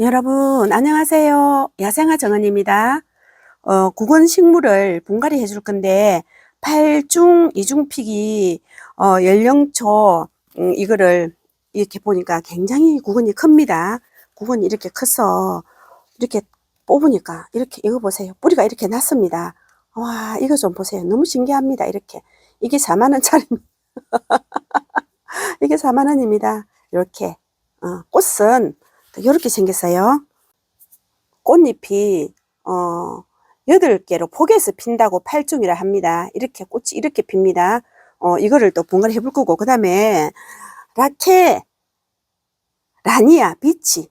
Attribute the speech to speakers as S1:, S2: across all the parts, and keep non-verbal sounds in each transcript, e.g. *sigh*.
S1: 여러분 안녕하세요. 야생화 정은입니다. 어, 국원 식물을 분갈이 해줄 건데 8중 이중픽이 어, 연령초 음, 이거를 이렇게 보니까 굉장히 구근이 큽니다. 구근이 이렇게 커서 이렇게 뽑으니까 이렇게 이거 보세요. 뿌리가 이렇게 났습니다. 와 이거 좀 보세요. 너무 신기합니다. 이렇게 이게 4만 원짜리입니다. *laughs* 이게 4만 원입니다. 이렇게 어, 꽃은 이렇게 생겼어요. 꽃잎이 어, 8개로 포개서 핀다고 팔중이라 합니다. 이렇게 꽃이 이렇게 핍니다. 어, 이거를 또 분갈이 해볼 거고 그 다음에 라케 라니아 비치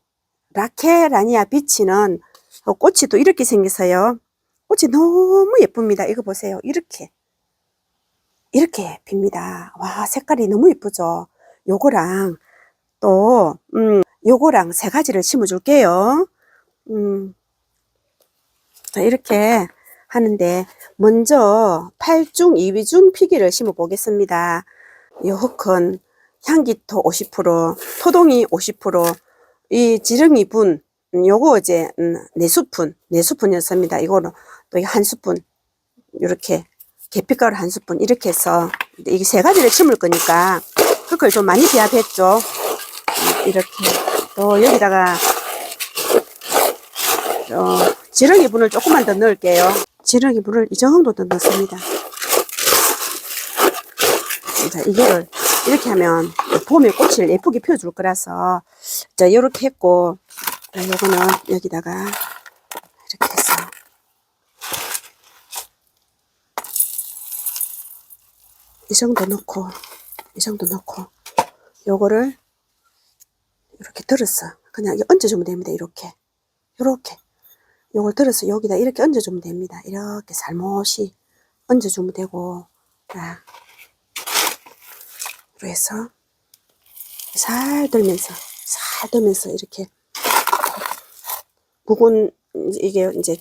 S1: 라케 라니아 비치는 어, 꽃이 또 이렇게 생겼어요. 꽃이 너무 예쁩니다. 이거 보세요. 이렇게 이렇게 핍니다. 와 색깔이 너무 예쁘죠. 요거랑 또 음, 요거랑 세 가지를 심어 줄게요. 음, 자, 이렇게 하는데, 먼저 8중 2위중 피기를 심어 보겠습니다. 요 흙은 향기토 50%, 토동이 50%, 이 지렁이 분, 음, 요거 이제, 음, 네 스푼, 네 스푼이었습니다. 이거는 또 한 스푼, 요렇게, 계피가루 한 스푼, 이렇게 해서, 이게 세 가지를 심을 거니까, 흙을 좀 많이 배합했죠. 이렇게. 또 여기다가 어, 지렁이 분을 조금만 더 넣을게요. 지렁이 분을 이 정도 더 넣습니다. 자, 이거를 이렇게 하면 봄에 꽃을 예쁘게 펴줄 거라서 자, 이렇게 했고 자, 요거는 여기다가 이렇게 해서 이 정도 넣고 이 정도 넣고 요거를 이렇게 들었어. 그냥 얹어주면 됩니다. 이렇게. 이렇게. 요걸 들어서 여기다 이렇게 얹어주면 됩니다. 이렇게 살못이 얹어주면 되고, 자, 해서 살 들면서, 살 들면서 이렇게 묵은 이게 이제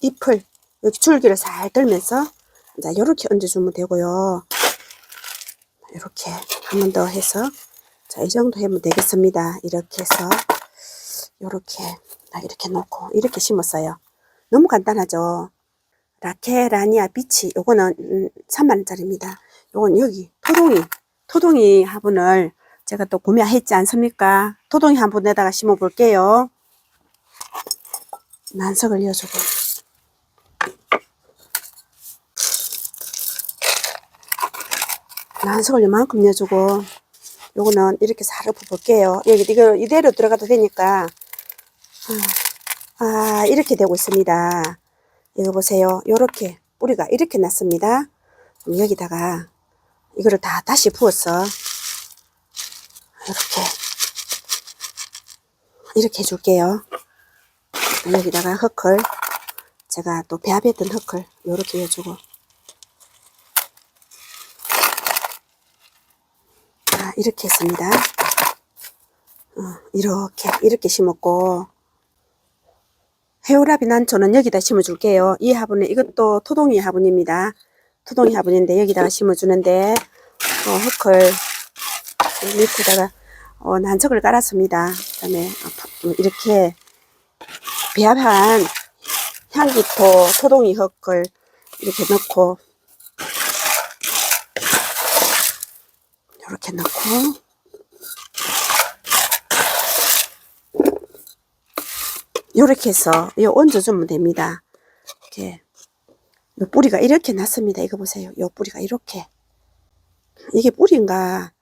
S1: 잎을 여기 줄기를 살 들면서 자, 이렇게 얹어주면 되고요. 이렇게 한 번 더 해서 자, 이 정도 하면 되겠습니다. 이렇게 해서 요렇게 나 이렇게 놓고 이렇게 심었어요. 너무 간단하죠. 라케라니아 비치 요거는 음, 3만원짜리입니다. 요건 여기 토동이 토동이 화분을 제가 또 구매했지 않습니까? 토동이 화분에다가 심어 볼게요. 난석을 이어주고 난석을 이만큼 넣어주고 요거는 이렇게 살 엎어 볼게요. 여기 이거 이대로 들어가도 되니까 아, 아, 이렇게 되고 있습니다. 이거 보세요. 요렇게 뿌리가 이렇게 났습니다. 그럼 여기다가 이거를 다 다시 부어서 이렇게 이렇게 해줄게요. 여기다가 흙을 제가 또 배합했던 흙을 요렇게 해주고 자, 이렇게 했습니다. 어, 이렇게 이렇게 심었고 해오라비 난초는 여기다 심어줄게요. 이 화분은 이것도 토동이 화분입니다. 토동이 화분인데 여기다가 심어주는데 어, 흙을 밑에다가 어, 난척을 깔았습니다. 그 다음에 이렇게 배합한 향기토 토동이 흙을 이렇게 넣고 이렇게 넣고 요렇게 해서 요 얹어주면 됩니다. 이렇게 요 뿌리가 이렇게 났습니다. 이거 보세요. 요 뿌리가 이렇게 이게 뿌리인가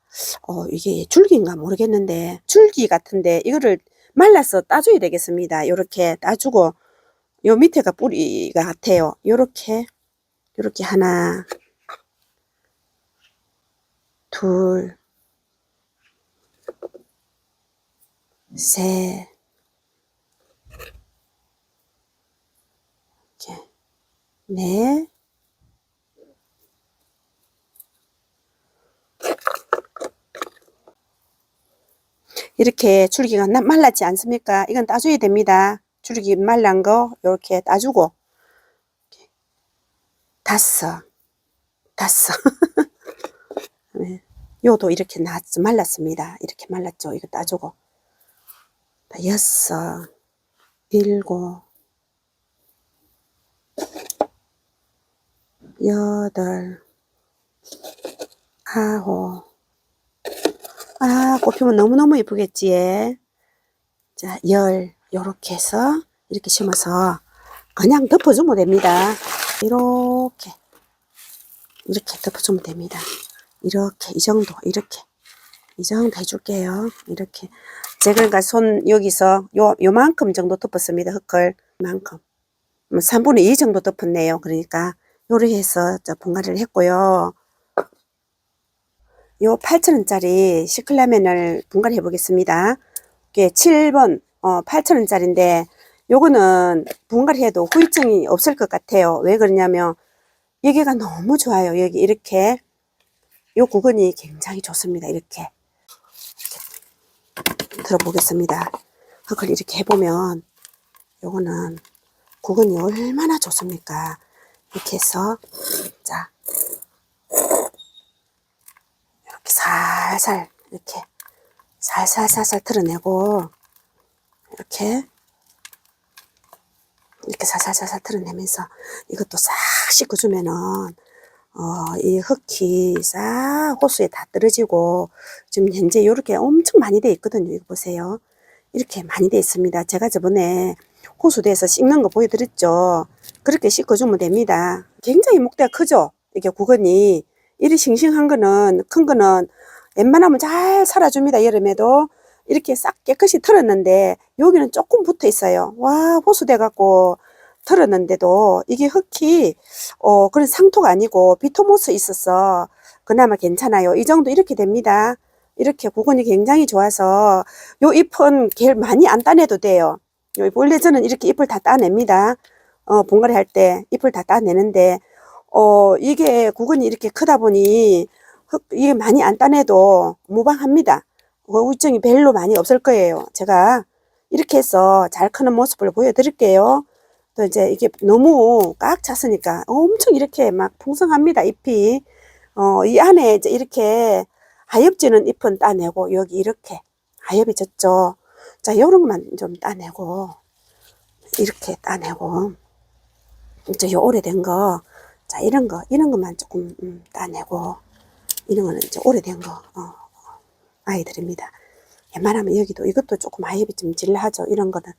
S1: 어 이게 줄기인가 모르겠는데 줄기 같은데 이거를 말라서 따줘야 되겠습니다. 요렇게 따주고 요 밑에가 뿌리가 같아요. 요렇게 요렇게 하나 둘 셋, 넷, 이렇게 줄기가 나- 말랐지 않습니까? 이건 따줘야 됩니다. 줄기 말란 거 이렇게 따주고. 다섯, 다섯. 네. 요도 이렇게 났, 말랐습니다. 이렇게 말랐죠. 이거 따주고. 다 여섯, 일곱, 여덟, 아홉. 아, 꽃피면 너무너무 예쁘겠지. 예. 자, 열, 요렇게 해서 이렇게 심어서 그냥 덮어주면 됩니다. 이렇게, 이렇게 덮어주면 됩니다. 이렇게, 이 정도, 이렇게. 이 정도 해줄게요. 이렇게. 제가 그러니까 손 여기서 요, 요만큼 정도 덮었습니다. 흙을. 만큼. 3분의 2 정도 덮었네요. 그러니까 요렇게 해서 저 분갈이를 했고요. 요 8,000원짜리 시클라멘을 분갈이 해보겠습니다. 이게 7번, 어, 8,000원짜리인데, 요거는 분갈이 해도 후유증이 없을 것 같아요. 왜 그러냐면, 여기가 너무 좋아요. 여기 이렇게. 요 구근이 굉장히 좋습니다. 이렇게. 들어보겠습니다. 그걸 이렇게 해보면, 요거는 구근이 얼마나 좋습니까? 이렇게 해서, 자, 이렇게 살살 이렇게 살살살살 털어내고 이렇게 이렇게 살살살살 털어내면서 이것도 싹 씻어주면은 어, 이 흙이 싹 호수에 다 떨어지고 지금 현재 이렇게 엄청 많이 돼 있거든요. 이거 보세요. 이렇게 많이 돼 있습니다. 제가 저번에 호수대에서 씻는 거 보여드렸죠. 그렇게 씻어주면 됩니다. 굉장히 목대가 크죠? 이게 구근이. 이리 싱싱한 거는, 큰 거는 웬만하면 잘 살아줍니다. 여름에도. 이렇게 싹 깨끗이 털었는데, 여기는 조금 붙어 있어요. 와, 호수돼 갖고 털었는데도, 이게 흙이, 어, 그런 상토가 아니고, 비토모스 있어서, 그나마 괜찮아요. 이 정도 이렇게 됩니다. 이렇게 구근이 굉장히 좋아서, 요 잎은 겔 많이 안 따내도 돼요. 요 잎, 원래 저는 이렇게 잎을 다 따냅니다. 어, 분갈이 할때 잎을 다 따내는데, 어, 이게 구근이 이렇게 크다 보니, 흙, 이게 많이 안 따내도 무방합니다. 어, 우증이 별로 많이 없을 거예요. 제가 이렇게 해서 잘 크는 모습을 보여드릴게요. 또 이제 이게 너무 꽉 찼으니까 엄청 이렇게 막 풍성합니다. 잎이. 어, 이 안에 이제 이렇게 하엽지는 잎은 따내고, 여기 이렇게 하엽이 졌죠. 자, 요런 것만 좀 따내고, 이렇게 따내고, 이제 요 오래된 거, 자, 이런 거, 이런 것만 조금 음, 따내고, 이런 거는 이제 오래된 거, 어, 아이들입니다. 웬만하면 여기도 이것도 조금 아이비 좀 질하죠. 이런 거는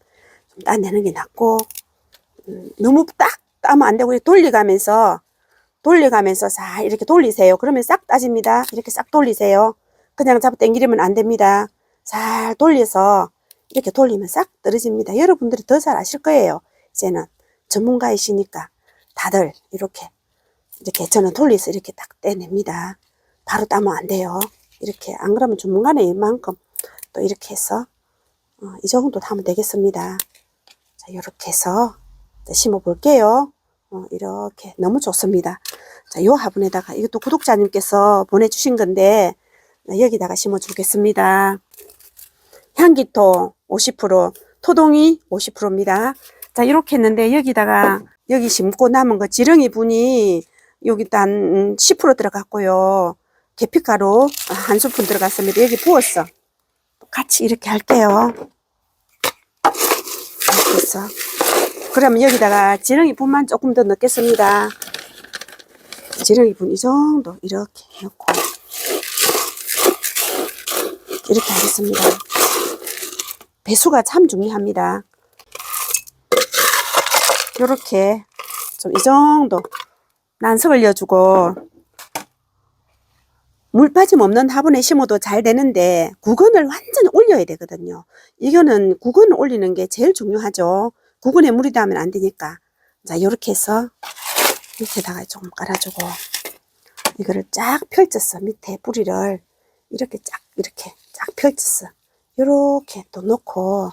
S1: 좀 따내는 게 낫고, 음, 너무 딱 따면 안 되고, 돌려가면서, 돌려가면서 싹 이렇게 돌리세요. 그러면 싹 따집니다. 이렇게 싹 돌리세요. 그냥 잡아 당기려면 안 됩니다. 잘 돌려서, 이렇게 돌리면 싹 떨어집니다. 여러분들이 더 잘 아실 거예요. 이제는 전문가이시니까 다들 이렇게 이렇게 저는 돌려서 이렇게 딱 떼냅니다. 바로 따면 안 돼요. 이렇게 안 그러면 전문가는 이만큼 또 이렇게 해서 어, 이 정도 하면 되겠습니다. 자 이렇게 해서 심어 볼게요. 어, 이렇게 너무 좋습니다. 자, 요 화분에다가 이것도 구독자님께서 보내주신 건데 어, 여기다가 심어 주겠습니다. 향기토 50%, 토동이 50%입니다. 자, 이렇게 했는데 여기다가 여기 심고 남은 거 지렁이 분이 여기다 한10% 들어갔고요. 계피가루 한 스푼 들어갔습니다. 여기 부었어. 같이 이렇게 할게요. 이렇게 해서. 그러면 여기다가 지렁이 분만 조금 더 넣겠습니다. 지렁이 분 이 정도 이렇게 넣고 이렇게 하겠습니다. 배수가 참 중요합니다. 요렇게 좀 이 정도 난석을 넣어주고 물 빠짐 없는 화분에 심어도 잘 되는데 구근을 완전히 올려야 되거든요. 이거는 구근을 올리는 게 제일 중요하죠. 구근에 물이 닿으면 안 되니까. 자, 이렇게 해서 밑에다가 조금 깔아주고 이거를 쫙 펼쳤어. 밑에 뿌리를 이렇게 쫙 이렇게 쫙 펼쳤어. 이렇게 또 넣고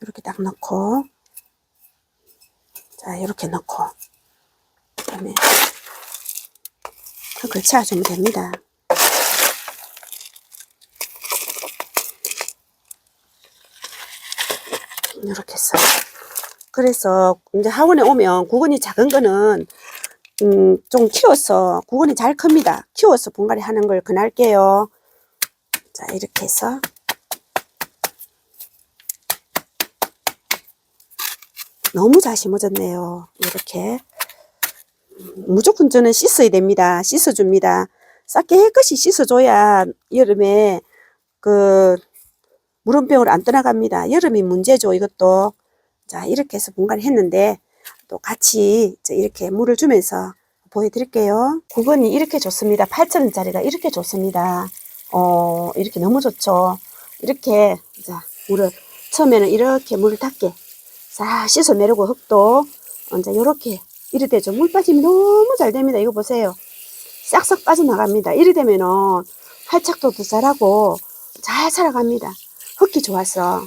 S1: 이렇게 딱 넣고 자 이렇게 넣고 그 다음에 흙을 채워주면 됩니다. 이렇게 해서 그래서 이제 학원에 오면 구근이 작은 거는 음, 좀 키워서 구근이 잘 큽니다. 키워서 분갈이 하는 걸 권할게요. 자 이렇게 해서 너무 잘 심어졌네요. 이렇게. 무조건 저는 씻어야 됩니다. 씻어줍니다. 싹게 깨끗이 씻어줘야 여름에 그 물원병을 안 떠나갑니다. 여름이 문제죠. 이것도. 자, 이렇게 해서 분갈이 했는데 또 같이 이렇게 물을 주면서 보여드릴게요. 9번이 이렇게 좋습니다. 8천원짜리가 이렇게 좋습니다. 어, 이렇게 너무 좋죠. 이렇게, 자, 물을, 처음에는 이렇게 물을 닦게 싹 씻어 내려고 흙도 이제 요렇게 이래 되죠. 물 빠지면 너무 잘 됩니다. 이거 보세요. 싹싹 빠져나갑니다. 이래 되면은 활착도도 잘하고 잘 살아갑니다. 흙이 좋아서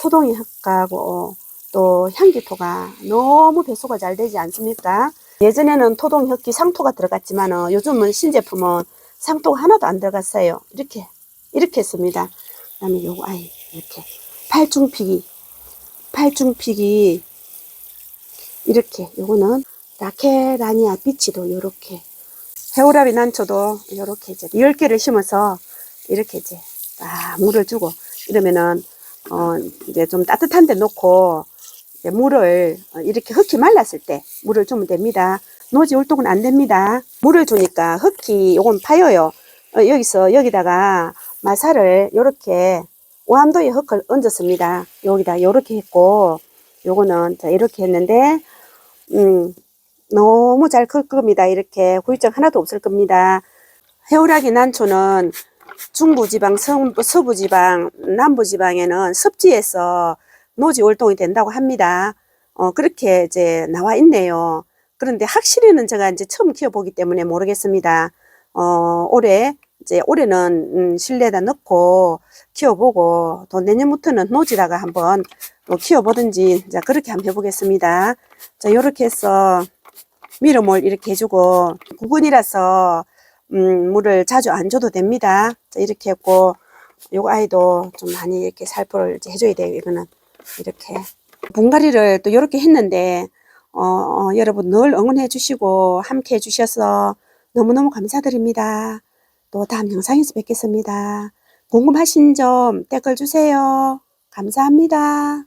S1: 토동이 흙하고 또 향기토가 너무 배수가 잘 되지 않습니까? 예전에는 토동 흙기 상토가 들어갔지만 요즘은 신제품은 상토가 하나도 안 들어갔어요. 이렇게 이렇게 했습니다. 그다음에 요거 아이 이렇게 팔중피기 팔중피기 이렇게 요거는 라케라니아 비치도 요렇게 해오라비 난초도 요렇게 이제 10개를 심어서 이렇게 이제 딱 물을 주고 이러면은 어 이제 좀 따뜻한 데 놓고 물을 어, 이렇게 흙이 말랐을 때 물을 주면 됩니다. 노지 울동은 안 됩니다. 물을 주니까 흙이 요건 파여요. 어, 여기서 여기다가 마사를 요렇게 오함도에 흙을 얹었습니다. 여기다 요렇게 했고 요거는 자 이렇게 했는데 음 너무 잘 클 겁니다. 이렇게 후유증 하나도 없을 겁니다. 해오라기 난초는 중부지방, 성- 서부지방, 남부지방에는 습지에서 노지 활동이 된다고 합니다. 어, 그렇게 이제 나와 있네요. 그런데 확실히는 제가 이제 처음 키워보기 때문에 모르겠습니다. 어, 올해, 이제 올해는 음, 실내에다 넣고 키워보고 또 내년부터는 노지다가 한번 또 키워보든지 자, 그렇게 한번 해보겠습니다. 자, 요렇게 해서 미름을 이렇게 해주고 구근이라서 음, 물을 자주 안 줘도 됩니다. 자, 이렇게 했고 요거 아이도 좀 많이 이렇게 살포를 이제 해줘야 돼요. 이거는 이렇게 분갈이를 또 이렇게 했는데 어, 어, 여러분 늘 응원해 주시고 함께 해 주셔서 너무너무 감사드립니다. 또 다음 영상에서 뵙겠습니다. 궁금하신 점 댓글 주세요. 감사합니다.